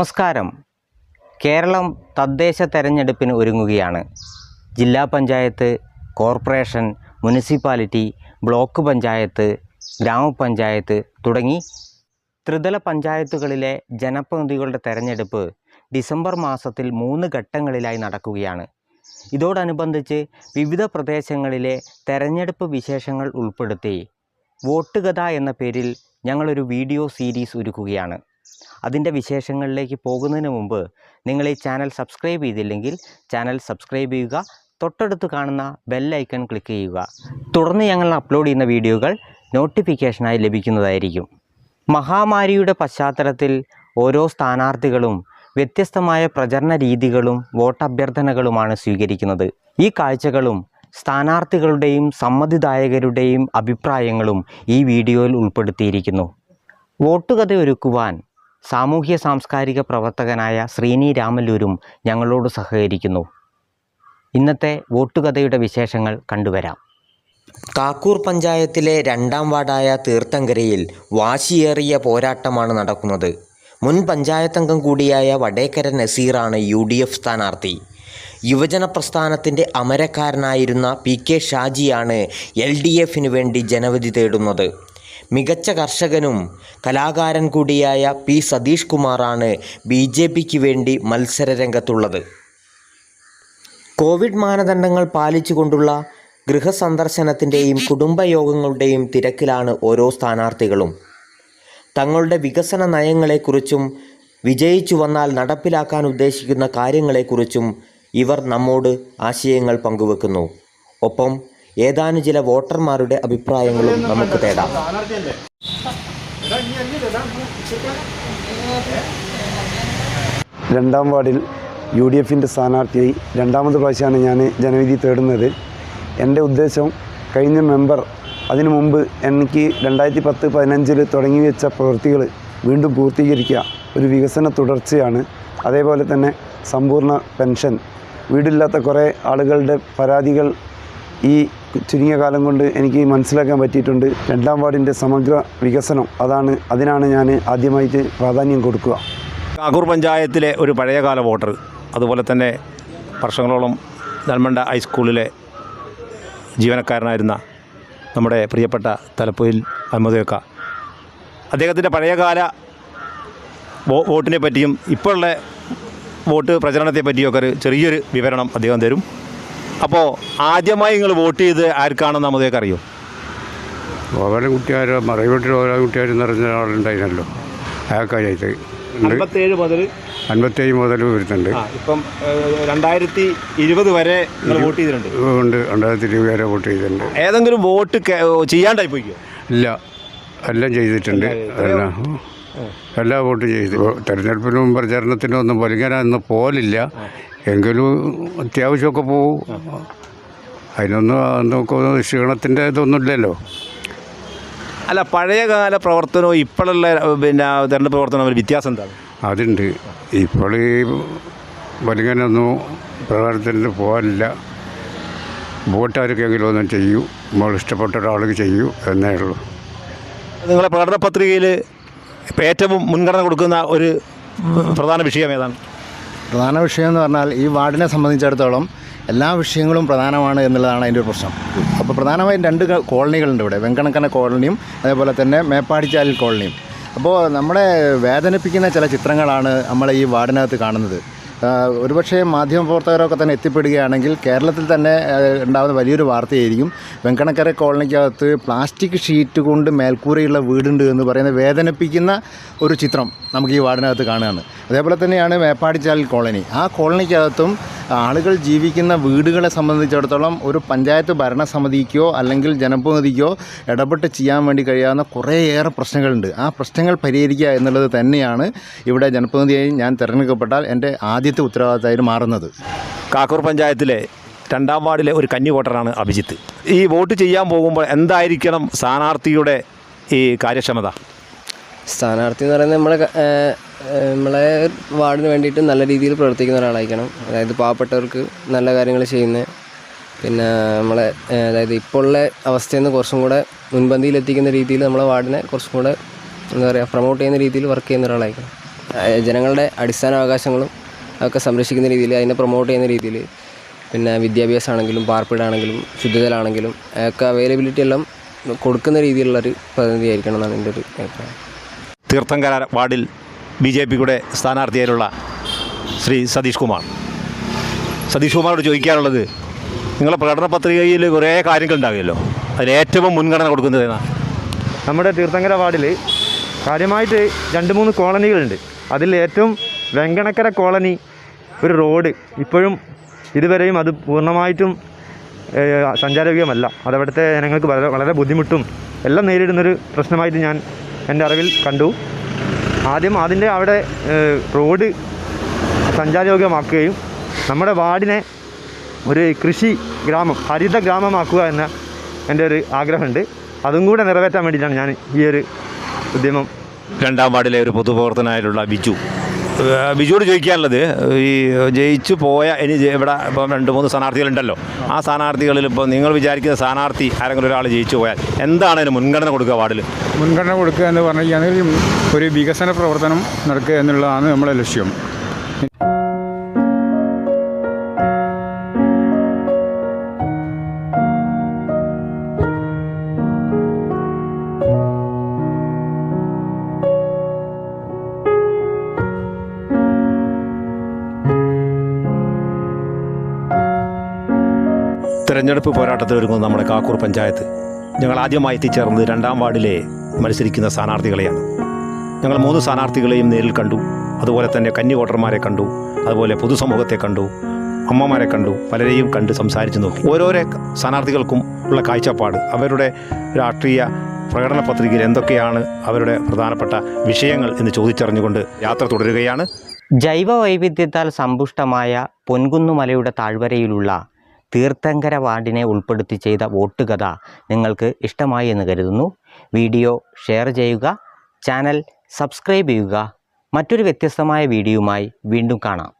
നമസ്കാരം. കേരളം തദ്ദേശ തെരഞ്ഞെടുപ്പിന് ഒരുങ്ങുകയാണ്. ജില്ലാ panchayat corporation municipality block panchayat ഗ്രാമപഞ്ചായത്ത് തുടങ്ങി ത്രിതല പഞ്ചായത്തുകളിലെ ജനപ്രതിനിധികളുടെ തെരഞ്ഞെടുപ്പ് ഡിസംബർ മാസത്തിൽ മൂന്ന് ഘട്ടങ്ങളിലായി നടക്കുകയാണ്. ഇതോടനുബന്ധിച്ച് വിവിധ പ്രദേശങ്ങളിലെ തെരഞ്ഞെടുപ്പ് വിശേഷങ്ങൾ ഉൾപ്പെടുത്തി വോട്ടുകഥ എന്ന പേരിൽ ഞങ്ങളൊരു വീഡിയോ സീരീസ് ഒരുക്കുകയാണ്. അതിന്റെ വിശേഷങ്ങളിലേക്ക് പോകുന്നതിന് മുമ്പ് നിങ്ങൾ ഈ ചാനൽ സബ്സ്ക്രൈബ് ചെയ്തില്ലെങ്കിൽ ചാനൽ സബ്സ്ക്രൈബ് ചെയ്യുക തൊട്ടടുത്ത് കാണുന്ന ബെല്ലൈക്കൺ ക്ലിക്ക് ചെയ്യുക. തുടർന്ന് ഞങ്ങൾ അപ്ലോഡ് ചെയ്യുന്ന വീഡിയോകൾ നോട്ടിഫിക്കേഷനായി ലഭിക്കുന്നതായിരിക്കും. മഹാമാരിയുടെ പശ്ചാത്തലത്തിൽ ഓരോ സ്ഥാനാർത്ഥികളും വ്യത്യസ്തമായ പ്രചരണ രീതികളും വോട്ടഭ്യർത്ഥനകളുമാണ് സ്വീകരിക്കുന്നത്. ഈ കാഴ്ചകളും സ്ഥാനാർത്ഥികളുടെയും സമ്മതിദായകരുടെയും അഭിപ്രായങ്ങളും ഈ വീഡിയോയിൽ ഉൾപ്പെടുത്തിയിരിക്കുന്നു. വോട്ടുകഥ ഒരുക്കുവാൻ സാമൂഹ്യ സാംസ്കാരിക പ്രവർത്തകനായ ശ്രീനി രാമല്ലൂരും ഞങ്ങളോട് സഹകരിക്കുന്നു. ഇന്നത്തെ വോട്ടുകഥയുടെ വിശേഷങ്ങൾ കണ്ടുവരാം. കാക്കൂർ പഞ്ചായത്തിലെ രണ്ടാം വാർഡായ തീർത്ഥങ്കരയിൽ വാശിയേറിയ പോരാട്ടമാണ് നടക്കുന്നത്. മുൻ പഞ്ചായത്തംഗം കൂടിയായ വടേക്കര നസീറാണ് യു ഡി എഫ് സ്ഥാനാർത്ഥി. യുവജന പ്രസ്ഥാനത്തിന്റെ അമരക്കാരനായിരുന്ന പി കെ ഷാജിയാണ് എൽ ഡി എഫിന് വേണ്ടി ജനവധി തേടുന്നത്. മികച്ച കർഷകനും കലാകാരൻ കൂടിയായ പി സതീഷ് കുമാറാണ് ബി ജെ പിക്ക് വേണ്ടി മത്സരരംഗത്തുള്ളത്. കോവിഡ് മാനദണ്ഡങ്ങൾ പാലിച്ചുകൊണ്ടുള്ള ഗൃഹസന്ദർശനത്തിന്റെയും കുടുംബയോഗങ്ങളുടെയും തിരക്കിലാണ് ഓരോ സ്ഥാനാർത്ഥികളും. തങ്ങളുടെ വികസന നയങ്ങളെക്കുറിച്ചും വിജയിച്ചു വന്നാൽ നടപ്പിലാക്കാൻ ഉദ്ദേശിക്കുന്ന കാര്യങ്ങളെക്കുറിച്ചും ഇവർ നമ്മോട് ആശയങ്ങൾ പങ്കുവെക്കുന്നു. ഒപ്പം ഏതാനും ചില വോട്ടർമാരുടെ അഭിപ്രായങ്ങളും നമുക്ക് തേടാം. രണ്ടാം വാർഡിൽ യു ഡി എഫിന്റെ സ്ഥാനാർത്ഥിയായി രണ്ടാമത് പ്രാവശ്യമാണ് ഞാൻ ജനവിധി തേടുന്നത്. എന്റെ ഉദ്ദേശം കഴിഞ്ഞ മെമ്പർ അതിനു മുമ്പ് എനിക്ക് രണ്ടായിരത്തി പത്ത് പതിനഞ്ചിൽ തുടങ്ങി വെച്ച പ്രവൃത്തികൾ വീണ്ടും പൂർത്തീകരിക്കുക ഒരു വികസന തുടർച്ചയാണ്. അതേപോലെ തന്നെ സമ്പൂർണ പെൻഷൻ. വീടില്ലാത്ത കുറേ ആളുകളുടെ പരാതികൾ ഈ ചുരുങ്ങിയ കാലം കൊണ്ട് എനിക്ക് മനസ്സിലാക്കാൻ പറ്റിയിട്ടുണ്ട്. രണ്ടാം വാർഡിന്റെ സമഗ്ര വികസനം അതാണ് അതിനാണ് ഞാൻ ആദ്യമായിട്ട് പ്രാധാന്യം കൊടുക്കുക. കാക്കൂർ പഞ്ചായത്തിലെ ഒരു പഴയകാല വോട്ടർ അതുപോലെ തന്നെ വർഷങ്ങളോളം നെൽമണ്ട ഹൈസ്കൂളിലെ ജീവനക്കാരനായിരുന്ന നമ്മുടെ പ്രിയപ്പെട്ട തലപ്പൊയിൽ അഹമ്മദ് അദ്ദേഹത്തിന്റെ പഴയകാല വോട്ടിനെ പറ്റിയും ഇപ്പോഴുള്ള വോട്ട് പ്രചരണത്തെ പറ്റിയൊക്കെ ഒരു ചെറിയൊരു വിവരണം അദ്ദേഹം തരും. അപ്പോൾ ആദ്യമായി നിങ്ങൾ വോട്ട് ചെയ്ത് ആർക്കാണെന്ന് നമുക്ക് അറിയോ? ഓരോ കുട്ടിയാരോ മറവീട്ടിൽ ഓരോ കുട്ടിയാരും നിറഞ്ഞ ആളുണ്ടായിരുന്നല്ലോ അയാൾക്കായിട്ട് അൻപത്തേഴ് മുതൽ അൻപത്തേഴ് മുതൽ വരുന്നുണ്ട്. ഇപ്പം രണ്ടായിരത്തി ഇരുപത് വരെ വോട്ട് ചെയ്തിട്ടുണ്ട്. ഉണ്ട്. രണ്ടായിരത്തി ഇരുപത് വരെ വോട്ട് ചെയ്തിട്ടുണ്ട്. ഏതെങ്കിലും വോട്ട് ചെയ്യാണ്ടായി പോയിക്കോ? ഇല്ല. എല്ലാം ചെയ്തിട്ടുണ്ട്. എല്ലാം എല്ലാ വോട്ടും ചെയ്തു. തെരഞ്ഞെടുപ്പിനും പ്രചരണത്തിനും ഒന്നും പൊലിങ്ങാനൊന്നും പോലില്ല. എങ്കിലും അത്യാവശ്യമൊക്കെ പോവും. അതിനൊന്നും നമുക്ക് ക്ഷീണത്തിന്റെ ഇതൊന്നും ഇല്ലല്ലോ അല്ല പഴയകാല പ്രവർത്തനവും ഇപ്പോഴുള്ള പിന്നെ തെരഞ്ഞെടുപ്പ് പ്രവർത്തനവും തമ്മിൽ വ്യത്യാസം എന്താണ്? അതുണ്ട്. ഇപ്പോൾ ഈ വലിങ്ങനൊന്നും പ്രവർത്തനത്തിന് പോകാനില്ല. വോട്ടാർക്കെങ്കിലും ഒന്നും ചെയ്യൂ. നമ്മൾ ഇഷ്ടപ്പെട്ട ഒരാൾക്ക് ചെയ്യൂ എന്നേ ഉള്ളൂ. നിങ്ങളെ പ്രകടന പത്രികയിൽ ഇപ്പോൾ ഏറ്റവും മുൻഗണന കൊടുക്കുന്ന ഒരു പ്രധാന വിഷയം ഏതാണ്? പ്രധാന വിഷയം എന്ന് പറഞ്ഞാൽ ഈ വാർഡിനെ സംബന്ധിച്ചിടത്തോളം എല്ലാ വിഷയങ്ങളും പ്രധാനമാണ് എന്നുള്ളതാണ് അതിന്റെ ഒരു പ്രശ്നം. അപ്പോൾ പ്രധാനമായും രണ്ട് കോളനികളുണ്ട് ഇവിടെ. വെങ്കണക്കന കോളനിയും അതേപോലെ തന്നെ മേപ്പാടിച്ചാലിൽ കോളനിയും. അപ്പോൾ നമ്മളെ വേദനിപ്പിക്കുന്ന ചില ചിത്രങ്ങളാണ് നമ്മളെ ഈ വാർഡിനകത്ത് കാണുന്നത്. ഒരുപക്ഷെ മാധ്യമപ്രവർത്തകരൊക്കെ തന്നെ എത്തിപ്പെടുകയാണെങ്കിൽ കേരളത്തിൽ തന്നെ ഉണ്ടാകുന്ന വലിയൊരു വാർത്തയായിരിക്കും. വെങ്കണക്കര കോളനിക്കകത്ത് പ്ലാസ്റ്റിക് ഷീറ്റ് കൊണ്ട് മേൽക്കൂരയുള്ള വീടുണ്ട് എന്ന് പറയുന്ന വേദനിപ്പിക്കുന്ന ഒരു ചിത്രം നമുക്ക് ഈ വാർഡിനകത്ത് കാണുകയാണ്. അതേപോലെ തന്നെയാണ് മേപ്പാടിച്ചാൽ കോളനി. ആ കോളനിക്കകത്തും ആളുകൾ ജീവിക്കുന്ന വീടുകളെ സംബന്ധിച്ചിടത്തോളം ഒരു പഞ്ചായത്ത് ഭരണസമിതിക്കോ അല്ലെങ്കിൽ ജനപ്രതിനിധിക്കോ ഇടപെട്ട് ചെയ്യാൻ വേണ്ടി കഴിയാവുന്ന കുറേയേറെ പ്രശ്നങ്ങളുണ്ട്. ആ പ്രശ്നങ്ങൾ പരിഹരിക്കുക എന്നുള്ളത് തന്നെയാണ് ഇവിടെ ജനപ്രതിനിധിയായി ഞാൻ തിരഞ്ഞെടുക്കപ്പെട്ടാൽ എന്റെ ആദ്യത്തെ ഉത്തരവാദിത്തമായിട്ട് മാറുന്നത്. കാക്കൂർ പഞ്ചായത്തിലെ രണ്ടാം വാർഡിലെ ഒരു കന്നി വോട്ടറാണ് അഭിജിത്ത്. ഈ വോട്ട് ചെയ്യാൻ പോകുമ്പോൾ എന്തായിരിക്കണം സ്ഥാനാർത്ഥിയുടെ ഈ കാര്യക്ഷമത? സ്ഥാനാർത്ഥി എന്ന് പറയുന്നത് നമ്മളെ നമ്മളെ വാർഡിന് വേണ്ടിയിട്ട് നല്ല രീതിയിൽ പ്രവർത്തിക്കുന്ന ഒരാളായിരിക്കണം. അതായത് പാവപ്പെട്ടവർക്ക് നല്ല കാര്യങ്ങൾ ചെയ്യുന്ന. പിന്നെ നമ്മളെ അതായത് ഇപ്പോൾ ഉള്ള അവസ്ഥയിൽ നിന്ന് കുറച്ചും കൂടെ മുൻപന്തിയിൽ എത്തിക്കുന്ന രീതിയിൽ നമ്മളെ വാർഡിനെ കുറച്ചും കൂടെ എന്താ പറയുക പ്രൊമോട്ട് ചെയ്യുന്ന രീതിയിൽ വർക്ക് ചെയ്യുന്ന ഒരാളായിരിക്കണം. ജനങ്ങളുടെ അടിസ്ഥാന അവകാശങ്ങളും അതൊക്കെ സംരക്ഷിക്കുന്ന രീതിയിൽ അതിനെ പ്രൊമോട്ട് ചെയ്യുന്ന രീതിയിൽ പിന്നെ വിദ്യാഭ്യാസം ആണെങ്കിലും പാർപ്പിടാണെങ്കിലും ശുദ്ധജലമാണെങ്കിലും ഒക്കെ അവൈലബിലിറ്റി എല്ലാം കൊടുക്കുന്ന രീതിയിലുള്ളൊരു പ്രതിനിധി ആയിരിക്കണം എന്നാണ് എന്റെ ഒരു അഭിപ്രായം. തീർത്ഥങ്കര വാർഡിൽ ബി ജെ പിയുടെ സ്ഥാനാർത്ഥിയായിട്ടുള്ള ശ്രീ സതീഷ് കുമാർ. സതീഷ് കുമാറോട് ചോദിക്കാനുള്ളത് നിങ്ങളുടെ പ്രകടന പത്രികയിൽ കുറേ കാര്യങ്ങളുണ്ടാകുമല്ലോ അതിൽ ഏറ്റവും മുൻഗണന കൊടുക്കുന്നത് നമ്മുടെ തീർത്ഥങ്കര വാർഡിൽ കാര്യമായിട്ട് രണ്ട് മൂന്ന് കോളനികളുണ്ട്. അതിൽ ഏറ്റവും വെങ്കണക്കര കോളനി ഒരു റോഡ് ഇപ്പോഴും ഇതുവരെയും അത് പൂർണമായിട്ടും സഞ്ചാരയോഗ്യമല്ല. അതവിടുത്തെ ജനങ്ങൾക്ക് വളരെ വളരെ ബുദ്ധിമുട്ടും എല്ലാം നേരിടുന്നൊരു പ്രശ്നമായിട്ട് ഞാൻ എന്റെ അറിവിൽ കണ്ടു. ആദ്യം അതിന്റെ അവിടെ റോഡ് സഞ്ചാരയോഗ്യമാക്കുകയും നമ്മുടെ വാർഡിനെ ഒരു കൃഷി ഗ്രാമം ഹരിത ഗ്രാമമാക്കുക എന്ന എന്റെ ഒരു ആഗ്രഹമുണ്ട്. അതും കൂടെ നിറവേറ്റാൻ വേണ്ടിയിട്ടാണ് ഞാൻ ഈ ഒരു ഉദ്യമം രണ്ടാം വാർഡിലെ ഒരു പൊതുപ്രവർത്തനായിട്ടുള്ള ബിജു ബിജുവോട് ചോദിക്കാനുള്ളത് ഈ ജയിച്ചു പോയ ഇനി ഇവിടെ ഇപ്പം രണ്ട് മൂന്ന് സ്ഥാനാർത്ഥികളുണ്ടല്ലോ. ആ സ്ഥാനാർത്ഥികളിൽ ഇപ്പോൾ നിങ്ങൾ വിചാരിക്കുന്ന സ്ഥാനാർത്ഥി ആരെങ്കിലും ഒരാൾ ജയിച്ചു പോയാൽ എന്താണ് അതിന് മുൻഗണന കൊടുക്കുക വാർഡിൽ മുൻഗണന കൊടുക്കുക എന്ന് പറഞ്ഞു കഴിഞ്ഞാൽ ഒരു വികസന പ്രവർത്തനം നടക്കുക എന്നുള്ളതാണ് നമ്മളെ ലക്ഷ്യം. തെരഞ്ഞെടുപ്പ് പോരാട്ടത്തിൽ ഒരുങ്ങുന്ന നമ്മുടെ കാക്കൂർ പഞ്ചായത്ത് ഞങ്ങൾ ആദ്യമായി എത്തിച്ചേർന്നത് രണ്ടാം വാർഡിലെ മത്സരിക്കുന്ന സ്ഥാനാർത്ഥികളെയാണ്. ഞങ്ങൾ മൂന്ന് സ്ഥാനാർത്ഥികളെയും നേരിൽ കണ്ടു. അതുപോലെ തന്നെ കന്നി വോട്ടർമാരെ കണ്ടു. അതുപോലെ പൊതുസമൂഹത്തെ കണ്ടു. അമ്മമാരെ കണ്ടു. പലരെയും കണ്ട് സംസാരിച്ചു നോക്കി. ഓരോരോ സ്ഥാനാർത്ഥികൾക്കും ഉള്ള കാഴ്ചപ്പാട് അവരുടെ രാഷ്ട്രീയ പ്രകടന പത്രികയിൽ എന്തൊക്കെയാണ് അവരുടെ പ്രധാനപ്പെട്ട വിഷയങ്ങൾ എന്ന് ചോദിച്ചറിഞ്ഞുകൊണ്ട് യാത്ര തുടരുകയാണ്. ജൈവ വൈവിധ്യത്താൽ സമ്പുഷ്ടമായ പൊൻകുന്നുമലയുടെ താഴ്വരയിലുള്ള തീർത്ഥങ്കര വാർഡിനെ ഉൾപ്പെടുത്തി ചെയ്ത വോട്ട് കഥ നിങ്ങൾക്ക് ഇഷ്ടമായി എന്ന് കരുതുന്നു. വീഡിയോ ഷെയർ ചെയ്യുക ചാനൽ സബ്സ്ക്രൈബ് ചെയ്യുക. മറ്റൊരു വ്യത്യസ്തമായ വീഡിയോയുമായി വീണ്ടും കാണാം.